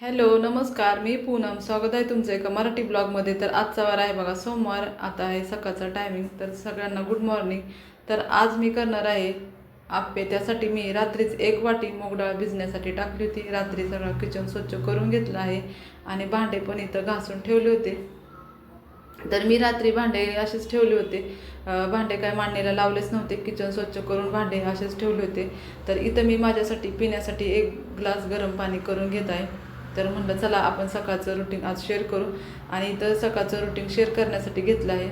Hello नमस्कार मी पूनम. स्वागत आहे तुमचं एका मराठी ब्लॉगमध्ये. तर आजचा वार आहे बघा सोमवार. आता आहे सकाळचा टायमिंग तर सगळ्यांना गुड मॉर्निंग तर आज मी करणार आहे आप्पे. त्यासाठी मी रात्रीच एक वाटी मोगडाळ भिजण्यासाठी टाकली होती. रात्री सगळं किचन स्वच्छ करून घेतलं आहे आणि भांडे पण इथं घासून ठेवले होते. तर मी रात्री भांडे असेच ठेवले होते. भांडे काय मांडणीला लावलेच नव्हते. किचन स्वच्छ करून भांडे असेच ठेवले होते. तर इथं मी माझ्यासाठी पिण्यासाठी एक ग्लास गरम पाणी करून घेत आहे. तर म्हणलं चला आपण सकाळचं रुटीन आज शेअर करू. आणि इथं सकाळचं रुटीन शेअर करण्यासाठी घेतलं आहे.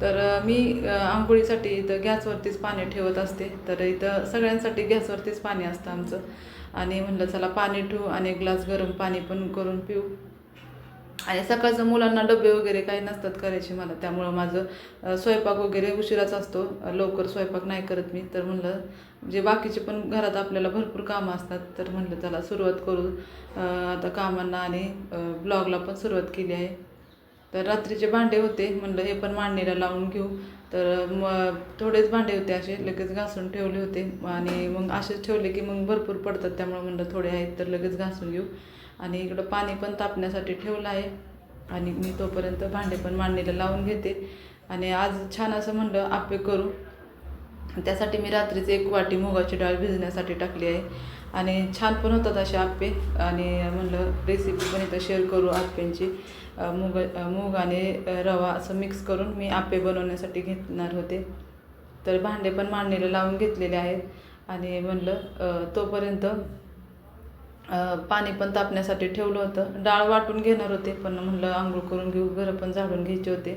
तर मी आंघोळीसाठी इथं गॅसवरतीच पाणी ठेवत असते. तर इथं सगळ्यांसाठी गॅसवरतीच पाणी असतं आमचं. आणि म्हणलं चला पाणी ठेवू आणि एक ग्लास गरम पाणी पण करून पिऊ. आणि सकाळचं मुलांना डबे वगैरे काही नसतात करायचे मला. त्यामुळं माझं स्वयंपाक वगैरे उशिराच असतो. लवकर स्वयंपाक नाही करत मी. तर म्हणलं जे बाकीचे पण घरात आपल्याला भरपूर कामं असतात. तर म्हणलं त्याला सुरुवात करू. आता कामांना आणि ब्लॉगला पण सुरुवात केली आहे. तर रात्रीचे भांडे होते. म्हणलं हे पण मांडणीला लावून घेऊ. तर मग थोडेच भांडे होते असे. लगेच घासून ठेवले होते. आणि मग असेच ठेवले की मग भरपूर पडतात. त्यामुळे म्हणलं थोडे आहेत तर लगेच घासून घेऊ. आणि इकडं पाणी पण तापण्यासाठी ठेवलं आहे. आणि मी तोपर्यंत भांडे पण मांडणीला लावून घेते. आणि आज छान असं म्हणलं आप्पे करू. त्यासाठी मी रात्रीच एक वाटी मुगाची डाळ भिजण्यासाठी टाकली आहे. आणि छान पण होतात असे आप्पे आणि म्हणलं रेसिपी पण इथं शेअर करू आप्प्यांची मुग मूग आणि रवा असं मिक्स करून मी आप्पे बनवण्यासाठी घेणार होते. तर भांडे पण मांडणीला लावून घेतलेले आहेत. आणि म्हणलं तोपर्यंत पाणी पण तापण्यासाठी ठेवलं होतं. डाळ वाटून घेणार होते पण म्हणलं आंघोळ करून घेऊ घरं पण झाडून घ्यायचे होते.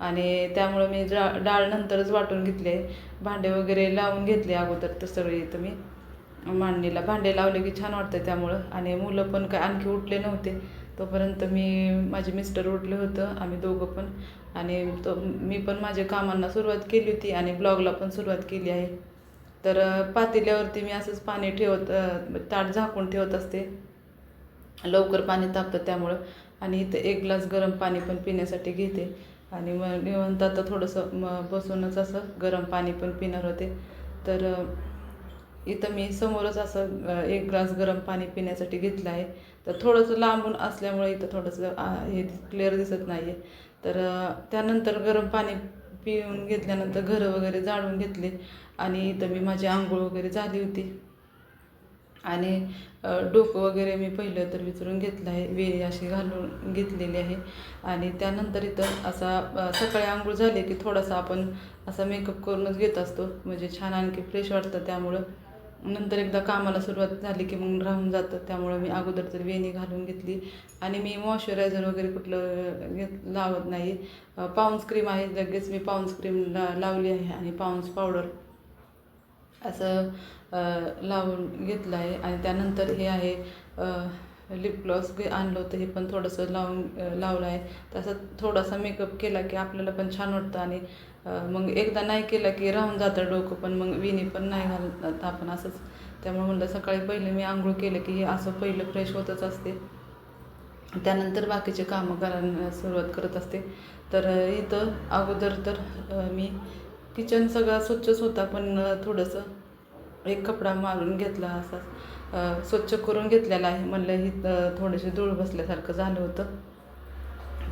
आणि त्यामुळं मी डा डाळ नंतरच वाटून घेतले. भांडे वगैरे लावून घेतले अगोदर तर सगळे इथं मी. मांडणीला भांडे लावले की छान वाटतं त्यामुळं. आणि मुलं पण काय आणखी उठले नव्हते. तोपर्यंत मी माझे मिस्टर उठले होतं आम्ही दोघं पण. आणि तो मी पण माझ्या कामांना सुरुवात केली होती आणि ब्लॉगला पण सुरुवात केली आहे. तर पातेल्यावरती मी असंच पाणी ठेवत ताट झाकून ठेवत असते. लवकर पाणी तापतं त्यामुळं. आणि इथं एक ग्लास गरम पाणी पण पिण्यासाठी घेते. आणि मग निवंत आता थोडंसं म बसूनच असं गरम पाणी पण पिणार होते. तर इथं मी समोरच असं एक ग्लास गरम पाणी पिण्यासाठी घेतलं आहे. तर थोडंसं लांबून असल्यामुळे इथं थोडंसं हे क्लिअर दिसत नाही आहे तर त्यानंतर गरम पाणी पिऊन घेतल्यानंतर घरं वगैरे जाळून घेतले. आणि इथं मी माझी आंघोळ वगैरे झाली होती. आणि डोकं वगैरे मी पहिलं तर विचारून घेतलं आहे. वेळी अशी घालून घेतलेली आहे. आणि त्यानंतर इथं असा सकाळी आंघोळ झाली की थोडासा आपण असा मेकअप करूनच घेत असतो. म्हणजे छान आणखी फ्रेश वाटतं त्यामुळं. नंतर एकदा कामाला सुरुवात झाली की मग राहून जातं. त्यामुळं मी अगोदर तर वेणी घालून घेतली. आणि मी मॉइश्चरायझर वगैरे कुठलं घेत लावत नाही. पाऊन्स क्रीम आहे. लगेच मी पाऊन्स क्रीम ला लावली आहे आणि पाऊन्स पावडर असं लावून घेतलं आहे. आणि त्यानंतर हे आहे लिपग्लॉस घे आणलं होतं हे पण थोडंसं लावून लावलं आहे. तसं थोडासा मेकअप केला की आपल्याला पण छान वाटतं. आणि मग एकदा नाही केलं की राहून जातं डोकं पण मग विणी पण नाही घालत आपण असंच. त्यामुळे म्हणलं सकाळी पहिले मी आंघोळ केलं की हे असं पहिलं फ्रेश होतच असते. त्यानंतर बाकीचे कामं करायला सुरुवात करत असते. तर इथं अगोदर तर मी किचन सगळा स्वच्छच होता पण थोडंसं एक कपडा मारून घेतला असा स्वच्छ करून घेतलेला आहे. म्हणलं ही थोडेसे धूळ बसल्यासारखं झालं होतं.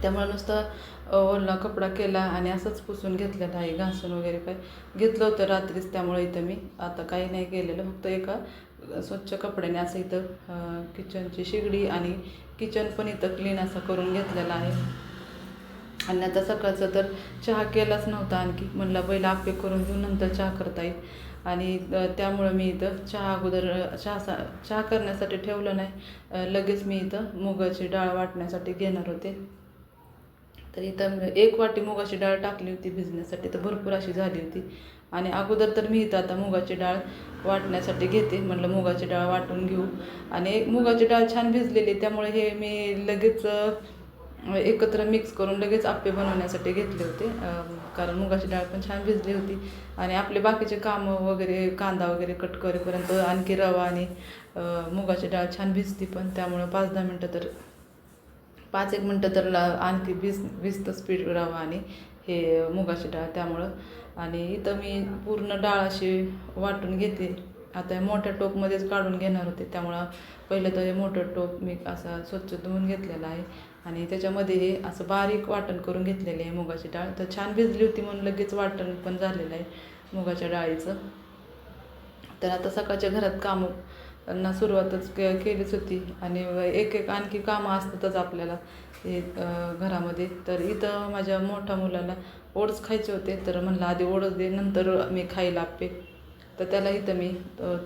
त्यामुळे नुसतं ओला कपडा केला आणि असंच पुसून घेतलेला आहे घासून वगैरे काय घेतलं होतं रात्रीच. त्यामुळे इथं मी आता काही नाही केलेलं फक्त एका स्वच्छ कपड्याने असं इथं किचनची शिगडी आणि किचन पण इथं क्लीन असं करून घेतलेलं आहे. आणि आता सकाळचं तर चहा केलाच नव्हता आणखी. म्हणलं पहिला आपे करून घेऊन नंतर चहा करता येईल. आणि त्यामुळं मी इथं चहा अगोदर चहा सा चहा करण्यासाठी ठेवलं नाही. लगेच मी इथं मुगाची डाळ वाटण्यासाठी घेणार होते. तर इथं एक वाटी मुगाची डाळ टाकली होती भिजण्यासाठी. तर भरपूर अशी झाली होती. आणि अगोदर तर मी इथं आता मुगाची डाळ वाटण्यासाठी घेते. म्हणलं मुगाची डाळ वाटून घेऊ. आणि मुगाची डाळ छान भिजलेली त्यामुळे हे मी लगेच एकत्र मिक्स करून लगेच आप्पे बनवण्यासाठी घेतले होते. कारण मुगाची डाळ पण छान भिजली होती. आणि आपले बाकीचे कामं वगैरे कांदा वगैरे कट करेपर्यंत आणखी रवा आणि मुगाची डाळ छान भिजती पण त्यामुळं पाच दहा मिनटं तर पाच एक मिनटं तर ला आणखी भिज भिजतं स्पीड रवा आणि हे मुगाची डाळ त्यामुळं. आणि इथं मी पूर्ण डाळ अशी वाटून घेते. आता मोठ्या टोपमध्येच काढून घेणार होते. त्यामुळं पहिलं तर हे मोठं टोप मी असा स्वच्छ धुवून घेतलेला आहे. आणि त्याच्यामध्ये हे असं बारीक वाटण करून घेतलेले आहे मुगाची डाळ. तर छान भिजली होती म्हणून लगेच वाटण पण झालेलं आहे मुगाच्या डाळीचं. तर आता सकाळच्या घरात कामं त्यांना सुरुवातच के केलीच होती. आणि एक एक आणखी कामं असतातच आपल्याला हे घरामध्ये. तर इथं माझ्या मोठ्या मुलाला ओट्स खायचे होते. तर म्हणलं आधी ओट्स दे नंतर मी खायला आप्पे तर त्याला इथं मी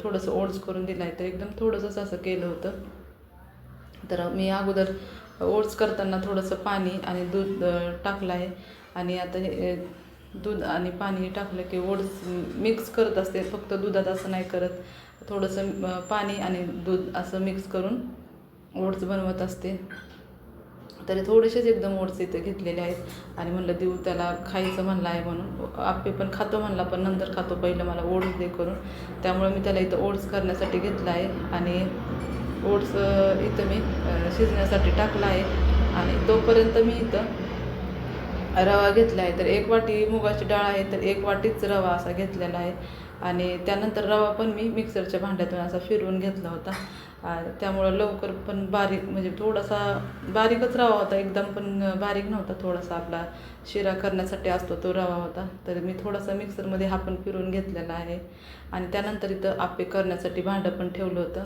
थोडंसं ओढस करून दिलं. आहे तर एकदम थोडंसंच असं केलं होतं. तर मी अगोदर ओट्स करताना थोडंसं पाणी आणि दूध टाकलं आहे आणि आता हे दूध आणि पाणी टाकलं की ओट्स मिक्स करत असते. फक्त दुधात असं नाही करत. थोडंसं पाणी आणि दूध असं मिक्स करून ओट्स बनवत असते. तरी थोडेसेच एकदम ओट्स इथं घेतलेले आहेत. आणि म्हणलं देऊ त्याला खायचं म्हणलं आहे म्हणून. आप्पे पण खातो म्हणला पण नंतर खातो पहिलं मला ओट्स दे करून. त्यामुळे मी त्याला इथं ओट्स करण्यासाठी घेतला आहे. आणि ओट्स इथं मी शिजण्यासाठी टाकला आहे. आणि तोपर्यंत मी इथं रवा घेतला आहे. तर एक वाटी मुगाची डाळ आहे तर एक वाटीच रवा असा घेतलेला आहे. आणि त्यानंतर रवा पण मी मिक्सरच्या भांड्यातून असा फिरवून घेतला होता. त्यामुळं लवकर पण बारीक म्हणजे थोडासा बारीकच रवा होता. एकदम पण बारीक नव्हता. थोडासा आपला शिरा करण्यासाठी असतो तो रवा होता. तर मी थोडासा मिक्सरमध्ये हा पण फिरवून घेतलेला आहे. आणि त्यानंतर इथं आपे करण्यासाठी भांडं पण ठेवलं होतं.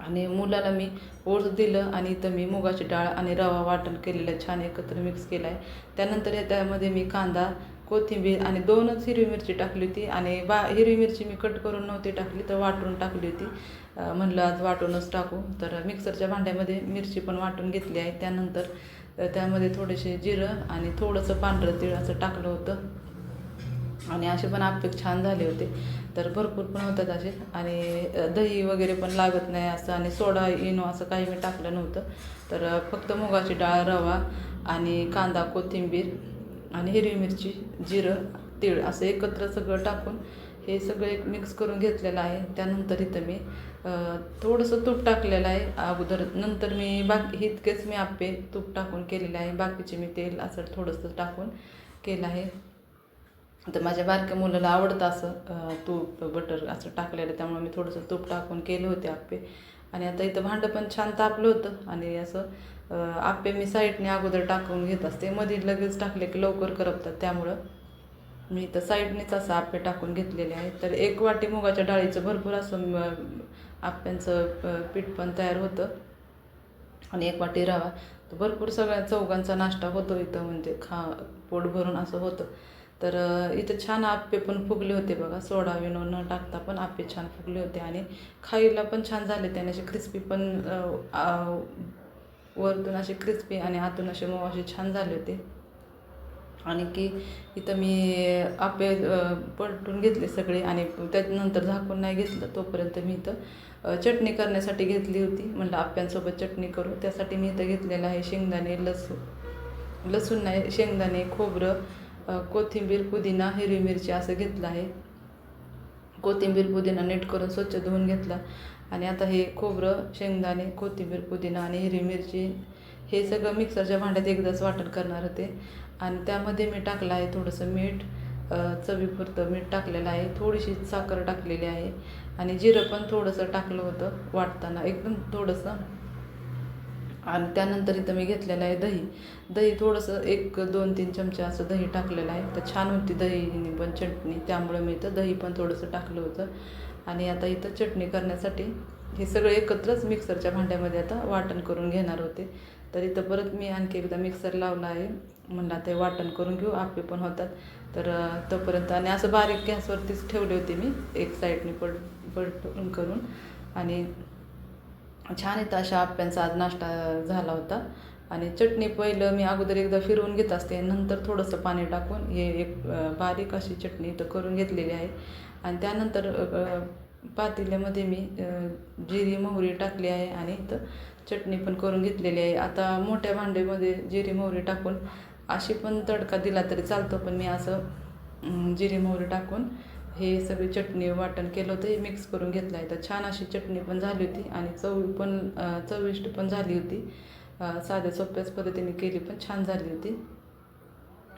आणि मुलाला मी ओट्स दिलं आणि इथं मी मुगाची डाळ आणि रवा वाटण केलेलं आहे छान एकत्र मिक्स केला आहे त्यानंतर त्यामध्ये मी कांदा कोथिंबीर आणि दोनच हिरवी मिरची टाकली होती आणि बा हिरवी मिरची मी कट करून नव्हती टाकली तर वाटून टाकली होती. म्हणलं आज वाटूनच टाकू. तर मिक्सरच्या भांड्यामध्ये मिरची पण वाटून घेतली आहे. त्यानंतर त्यामध्ये थोडेसे जिरं आणि थोडंसं पांढरं तिळ असं टाकलं होतं. आणि असे पण आप्पे छान झाले होते. तर भरपूर पण होतात असे. आणि दही वगैरे पण लागत नाही असं आणि सोडा इनो असं काही मी टाकलं नव्हतं. तर फक्त मुगाची डाळ रवा आणि कांदा कोथिंबीर आणि हिरवी मिरची जिरं तीळ असं एकत्र सगळं टाकून हे सगळं एक मिक्स करून घेतलेलं आहे. त्यानंतर इथं मी थोडंसं तूप टाकलेलं आहे. अगोदर नंतर मी बाकी इतकेच मी आप्पे तूप टाकून केलेले आहे. बाकीचे मी तेल असं थोडंसं टाकून केलं आहे. तर माझ्या बारक्या मुलाला आवडतं असं तूप बटर असं टाकलेलं त्यामुळे मी थोडंसं तूप टाकून केले होते आप्पे. आणि आता इथं भांडं पण छान तापलं होतं. आणि असं आप्पे मी साईडने अगोदर टाकून घेत असते. मध्ये लगेच टाकले की लवकर करपतात. त्यामुळं मी इथं साईडनेच असं आप्पे टाकून घेतलेले आहेत. तर एक वाटी मुगाच्या डाळीचं भरपूर असं आप्प्यांचं पीठ पण तयार होतं. आणि एक वाटी रवा. तर भरपूर सगळ्या चौघांचा नाश्ता होतो इथं. म्हणजे खा पोट भरून असं होतं. तर इथं छान आप्पे पण फुगले होते बघा. सोडा विनो न टाकता पण आप्पे छान फुगले होते आणि खायला पण छान झाले त्याने असे क्रिस्पी पण वरतून असे क्रिस्पी आणि आतून असे मऊ असे छान झाले होते. आणि की इथं मी आप्पे पलटून घेतले सगळे आणि त्यानंतर झाकून नाही घेतलं. तोपर्यंत मी इथं चटणी करण्यासाठी घेतली होती. म्हणलं आप्यांसोबत चटणी करू. त्यासाठी मी इथं घेतलेलं आहे शेंगदाणे लसूण. लसूण नाही शेंगदाणे खोबरं कोथिंबीर पुदिना हिरवी मिरची असं घेतलं आहे. कोथिंबीर पुदिना नीट करून स्वच्छ धुवून घेतला. आणि आता हे खोबरं शेंगदाणे कोथिंबीर पुदिना आणि हिरवी मिरची हे सगळं मिक्सरच्या भांड्यात एकदाच वाटण करणार होते. आणि त्यामध्ये मी टाकलं आहे थोडंसं मीठ चवीपुरतं मीठ टाकलेलं आहे. थोडीशी साखर टाकलेली आहे. आणि जिरं पण थोडंसं टाकलं होतं वाटताना. एकदम थोडंसं आणि त्यानंतर इथं मी घेतलेलं आहे दही. दही थोडंसं एक दोन तीन चमचे असं दही टाकलेलं आहे. तर छान होती दही पण चटणी. त्यामुळे मी इथं दही पण थोडंसं टाकलं होतं. आणि आता इथं चटणी करण्यासाठी हे सगळं एकत्रच मिक्सरच्या भांड्यामध्ये आता वाटण करून घेणार होते. तर इथं परत मी आणखी एकदा मिक्सर लावला आहे. म्हणलं आता वाटण करून घेऊ. आप्पे पण होतात. तर तोपर्यंत आणि असं बारीक गॅसवरतीच ठेवले होते मी. एक साईडने पड पड करून. आणि छान येतं अशा आप्यांचा आज नाश्ता झाला होता. आणि चटणी पहिलं मी अगोदर एकदा फिरवून घेत असते. नंतर थोडंसं पाणी टाकून हे एक बारीक अशी चटणी इथं करून घेतलेली आहे. आणि त्यानंतर पातेल्यामध्ये मी जिरी मोहरी टाकली आहे आणि इथं चटणी पण करून घेतलेली आहे. आता मोठ्या भांड्यामध्ये जिरी मोहरी टाकून अशी पण तडका दिला तरी चालतो. पण मी असं जिरी मोहरी टाकून हे सगळी चटणी वाटण केलं होतं हे मिक्स करून घेतलं आहे. तर छान अशी चटणी पण झाली होती आणि चव पण चविष्ट पण झाली होती. साध्या सोप्याच पद्धतीने केली पण छान झाली होती.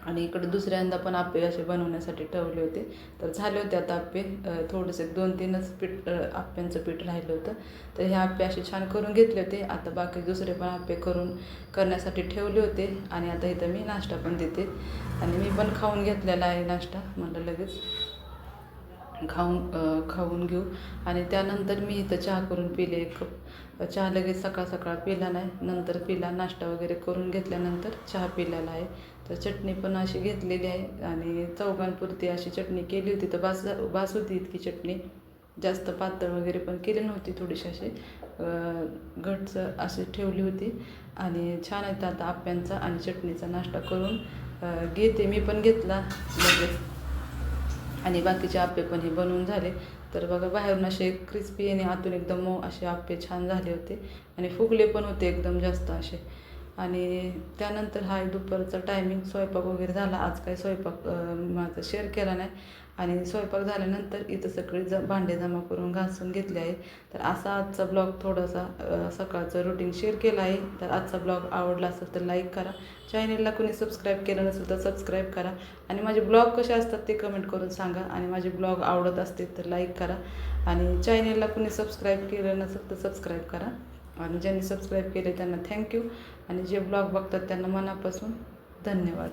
आणि इकडे दुसऱ्यांदा पण आप्पे असे बनवण्यासाठी ठेवले होते. तर झाले होते आता आप्पे. थोडेसे दोन तीनच पीठ आप्प्यांचं पीठ राहिलं होतं. तर हे आप्पे असे छान करून घेतले होते. आता बाकी दुसरे पण आप्पे करून करण्यासाठी ठेवले होते. आणि आता इथं मी नाश्ता पण देते. आणि मी पण खाऊन घेतलेला आहे नाश्ता म्हणलं लगेच. खाऊन खाऊन घेऊ. आणि त्यानंतर मी इथं चहा करून पिले एक कप. चहा लगेच सकाळ सकाळ पिला नाही. नंतर पिला नाश्ता वगैरे करून घेतल्यानंतर चहा पिलेला आहे. तर चटणी पण अशी घेतलेली आहे. आणि चौघांपुरती अशी चटणी केली होती. तर बास बास होती इतकी चटणी. जास्त पातळ वगैरे पण केली नव्हती थोडीशी अशी. अ, अशी ठेवली होती. आणि छान आहेत आता आप्यांचा आणि चटणीचा नाश्ता करून घेते. मी पण घेतला लगेच. आणि बाकीचे आप्पे पण हे बनवून झाले. तर बघा बाहेरून असे क्रिस्पी आणि आतून एकदम मऊ असे आप्पे छान झाले होते. आणि फुगले पण होते एकदम जास्त असे. आणि त्यानंतर हा दुपारचा टायमिंग स्वयंपाक वगैरे झाला. आज काही स्वयंपाक माझा शेअर केला नाही. आणि स्वयंपाक झाल्यानंतर इथं सगळी ज भांडे जमा करून घासून घेतले आहे. तर असा आजचा ब्लॉग थोडासा सकाळचं रुटीन शेअर केला आहे. तर आजचा ब्लॉग आवडला असेल तर लाईक करा. चॅनेलला कोणी सबस्क्राईब केलं नसेल तर सबस्क्राईब करा. आणि माझे ब्लॉग कसे असतात ते कमेंट करून सांगा. आणि माझे ब्लॉग आवडत असतील तर लाईक करा. आणि चॅनेलला कोणी सबस्क्राईब केलं नसेल तर सबस्क्राईब करा. आणि ज्यांनी सबस्क्राईब केले त्यांना थँक्यू आणि जे ब्लॉग बघतात त्यांना मनापासून धन्यवाद.